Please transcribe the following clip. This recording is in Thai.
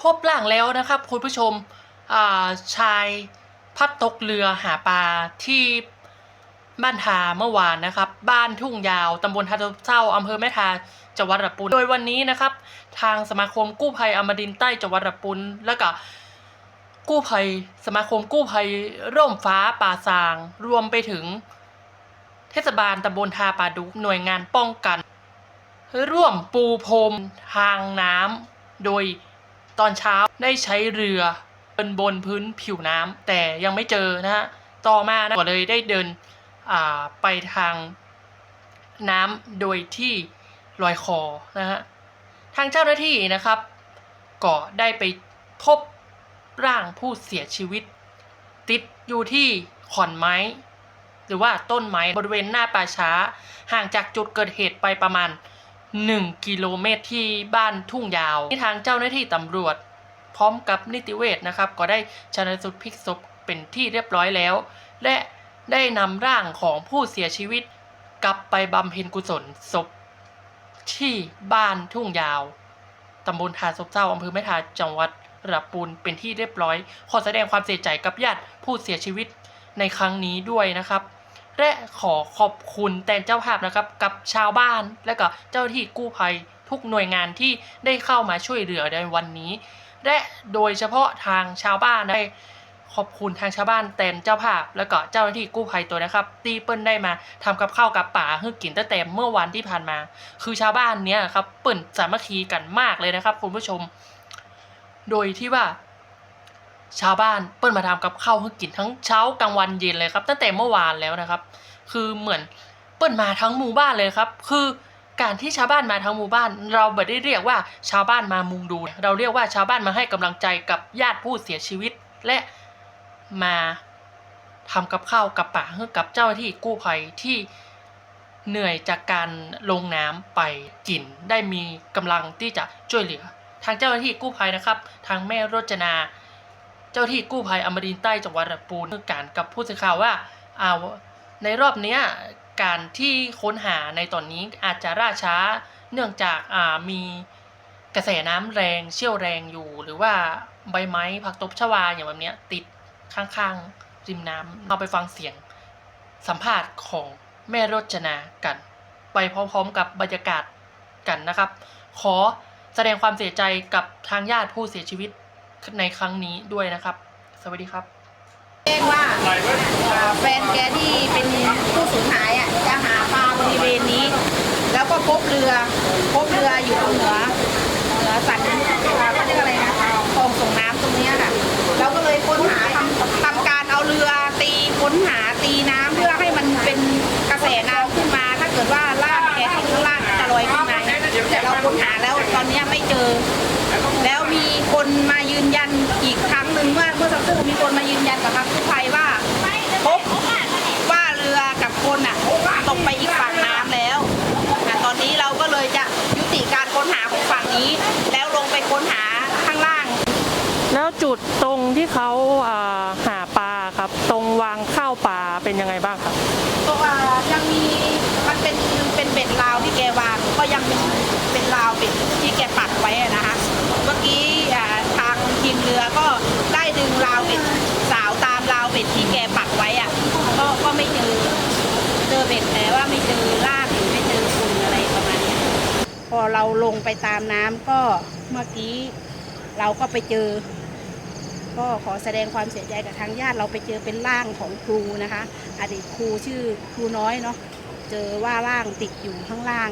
พบร่างแล้วนะครับคุณผู้ชมาชายพัดตกเรือหาปลาที่บ้านทาเมื่อวานนะครับ บ้านทุ่งยาวตำบลทาเจ้าอำเภอแม่ทาจังหวัดระปุนโดยวันนี้นะครับ ทางสมาคมกู้ภัยอมรินใต้จังหวัดระปุนแล้วก็กู้ภัยสมาคมกู้ภัยร่มฟ้าป่าซาง รวมไปถึง เทศบาลตำบลทาป่าดุกหน่วยงานป้องกัน ร่วมปูพรมทางน้ำโดย ตอนเช้าได้ใช้เรือเดินบนพื้นผิวน้ำแต่ยังไม่เจอนะฮะต่อมานะก็เลยได้เดินไปทางน้ำโดยที่ลอยคอนะฮะทางเจ้าหน้าที่นะครับ ก็ได้ไปพบร่างผู้เสียชีวิต ติดอยู่ที่ขอนไม้ หรือว่าต้นไม้บริเวณหน้าป่าช้า ห่างจากจุดเกิดเหตุไปประมาณ 1 กิโลเมตรที่บ้านทุ่งยาวที่ทางเจ้าหน้าที่ตำรวจ พร้อมกับนิติเวชนะครับ ก็ได้ชันสูตรพลิกศพเป็นที่เรียบร้อยแล้ว และได้นำร่างของผู้เสียชีวิต กลับไปบำเพ็ญกุศลศพ ที่บ้านทุ่งยาวตำบลทาศพเจ้าอำเภอแม่ทาจังหวัดระปูนเป็นที่เรียบร้อย ขอแสดงความเสียใจกับญาติผู้เสียชีวิตในครั้งนี้ด้วยนะครับ และขอขอบคุณแทนเจ้าภาพนะครับกับชาวบ้าน และก็เจ้าหน้าที่กู้ภัยทุกหน่วยงานที่ได้เข้ามาช่วยเหลือในวันนี้ และโดยเฉพาะทางชาวบ้านได้ขอบคุณทางชาวบ้านแทนเจ้าภาพ แล้วก็เจ้าหน้าที่กู้ภัยตัวนะครับตีเปิ้ลได้มาทำกับข้าวกับป่าให้กินตั้งแต่เมื่อวันที่ผ่านมา คือชาวบ้านเนี้ยครับเปิ่นสามัคคีกันมากเลยนะครับ คุณผู้ชม โดยที่ว่า ชาวบ้านเปิ้ลมาทำกับข้าวให้กินทั้งเช้ากลางวันเย็นเลยครับตั้งแต่เมื่อวานแล้วนะครับ คือเหมือนเปิ้ลมาทั้งหมู่บ้านเลยครับ คือการที่ชาวบ้านมาทั้งหมู่บ้าน เราไม่ได้เรียกว่าชาวบ้านมามุงดู เราเรียกว่าชาวบ้านมาให้กำลังใจกับญาติผู้เสียชีวิต และมาทำกับข้าวกับป่าให้กับเจ้าหน้าที่กู้ภัยที่เหนื่อยจากการลงน้ำไปกิน ได้มีกำลังที่จะช่วยเหลือ ทางเจ้าหน้าที่กู้ภัยนะครับ ทางแม่รจนา เจ้าที่กู้ภัยอมรินใต้จังหวัดระปูนการกับผู้สื่อข่าวว่าเอาในรอบนี้การที่ค้นหาในตอนนี้อาจจะล่าช้าเนื่องจากามีกระแสน้ำแรงเชี่ยวแรงอยู่ หรือว่าใบไม้ผักตบชวาอย่างแบบนี้ติดข้างๆริมน้ำเอาไปฟังเสียงสัมภาษณ์ของแม่รจนากัน ไปพร้อมๆกับบรรยากาศกันนะครับ ขอแสดงความเสียใจกับทางญาติผู้เสียชีวิต ในครั้งนี้ด้วยนะครับ สวัสดีครับแจ้งว่าแฟนแกที่เป็นผู้สูญหายอะจะหาปลาบริเวณนี้ แล้วก็พบเรือพบเรืออยู่ตรงเหนือเหนือสันอ่าเขาเรียกอะไรนะคลองส่งน้ำตรงเนี้ยค่ะเราก็เลยค้นหาทำทำการเอาเรือตีค้นหาตีน้ำเพื่อให้มันเป็นกระแสน้ำขึ้นมา ถ้าเกิดว่าลากแกที่ข้างล่างจะลอยขึ้นมาแต่เราค้นหาแล้วตอนเนี้ยไม่เจอ มีคนมายืนยันอีกครั้งหนึ่งว่าเมื่อสักครู่มีคนมายืนยันกับทางกู้ภัยว่าพบว่าเรือกับคนอะตกไปอีกฝั่งน้ำแล้วอะตอนนี้เราก็เลยจะยุติการค้นหาของฝั่งนี้ แล้วลงไปค้นหาข้างล่าง แล้วจุดตรงที่เขาอ่าหาปลาครับ ตรงวางข้าวปลาเป็นยังไงบ้างครับตัวยังมีมันเป็นเป็นเบ็ดลาวที่แกวางก็ยังเป็นเป็นลาวเบ็ดที่แกปักไว้อะนะคะเมื่อกี้อ่าทางทีมเรือก็ได้ดึงลาวเบ็ดสาวตามลาวเบ็ดที่แกปักไว้อะก็ก็ไม่เจอเจอเบ็ดแต่ ว่าไม่เจอลากหรือไม่เจอคนอะไรประมาณนี้พอเราลงไปตามน้ำก็เมื่อกี้เราก็ไปเจอ ก็ขอแสดงความเสียใจกับทางญาติเราไปเจอเป็นร่างของครูนะคะ อดีตครูชื่อครูน้อยเนาะเจอว่าร่างติดอยู่ข้างล่าง